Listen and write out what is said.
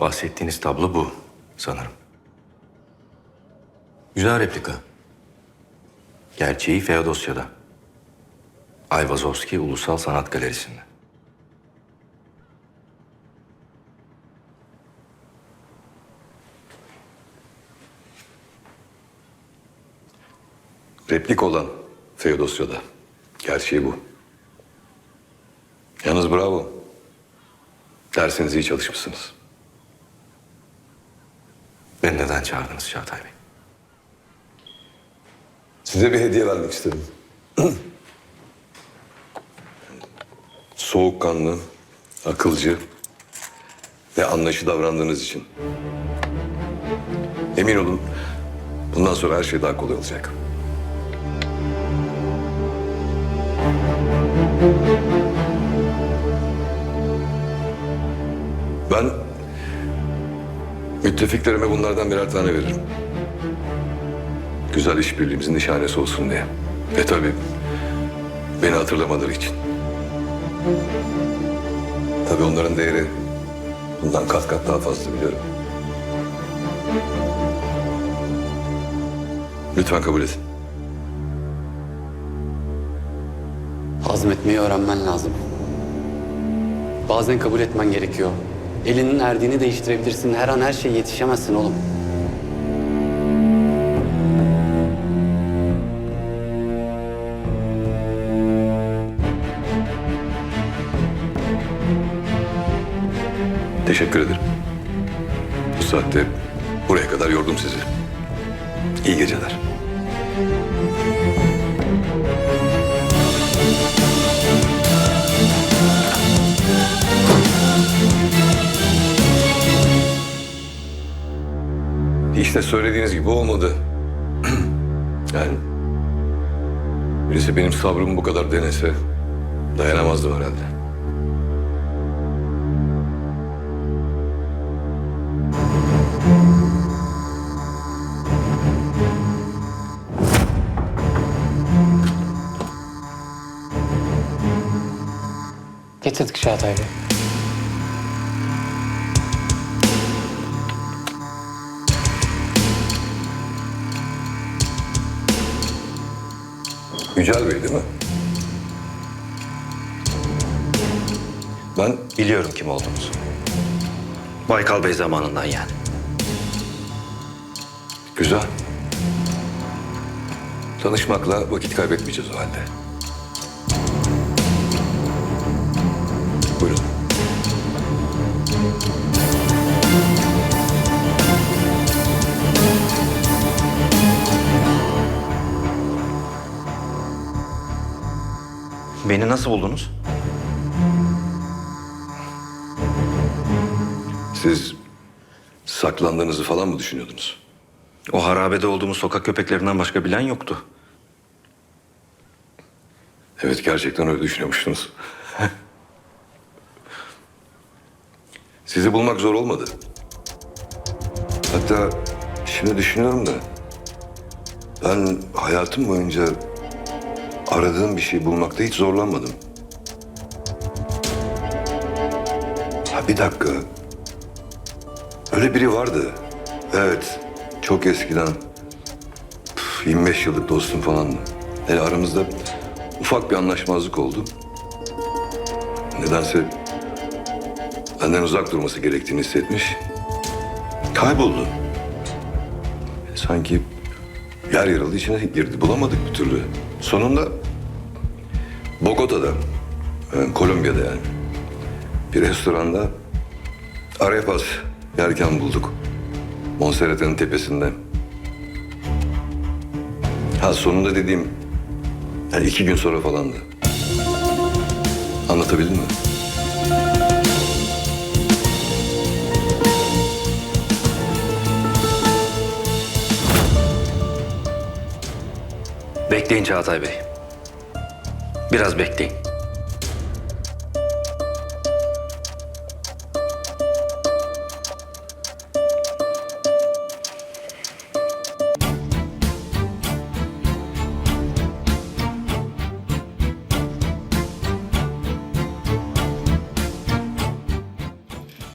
Bahsettiğiniz tablo bu sanırım. Güzel replika. Gerçeği Feodosya'da. Ayvazovski Ulusal Sanat Galerisi'nde. Replik olan Feodosya'da. Gerçeği bu. Yalnız bravo. Dersiniz iyi çalışmışsınız. Beni neden çağırdınız Çağatay Bey? Size bir hediye vermek istedim. Soğukkanlı, akılcı ve anlayışı davrandığınız için. Emin olun bundan sonra her şey daha kolay olacak. Ben müttefiklerime bunlardan birer tane veririm. Güzel işbirliğimizin nişanesi olsun diye. Ve tabii beni hatırlamaları için. Tabii onların değeri bundan kat kat daha fazla biliyorum. Lütfen kabul edin. Hazmetmeyi öğrenmen lazım. Bazen kabul etmen gerekiyor. Elinin erdiğini değiştirebilirsin. Her an her şeye yetişemezsin oğlum. Teşekkür ederim. Bu saatte buraya kadar yordum sizi. İyi geceler. İşte söylediğiniz gibi olmadı. yani birisi benim sabrımı bu kadar denese dayanamazdım herhalde. Getirdik Çağatay Bey. Yücel Bey değil mi? Ben Biliyorum kim olduğunuzu. Baykal Bey zamanından yani. güzel. Tanışmakla vakit kaybetmeyeceğiz o halde. Beni nasıl buldunuz? Siz saklandığınızı falan mı düşünüyordunuz? O harabede olduğumuz sokak köpeklerinden başka bilen yoktu. Evet gerçekten öyle düşünüyormuştunuz. Sizi bulmak zor olmadı. Hatta şimdi düşünüyorum da ben hayatım boyunca aradığım bir şey bulmakta hiç zorlanmadım. Ha bir dakika. Öyle biri vardı. Evet. Çok eskiden. Püf, 25 yıllık dostum falandı. Yani aramızda ufak bir anlaşmazlık oldu. Nedense benden uzak durması gerektiğini hissetmiş. Kayboldu. Sanki yer yarıldı içine girdi. Bulamadık bir türlü. Sonunda Bogota'da, yani Kolombiya'da yani bir restoranda arepas yerken bulduk. Monserrate'nin tepesinde. Ha sonunda dediğim yani iki gün sonra falandı. Anlatabildim mi? Bekleyin Çağatay Bey. Biraz bekleyin.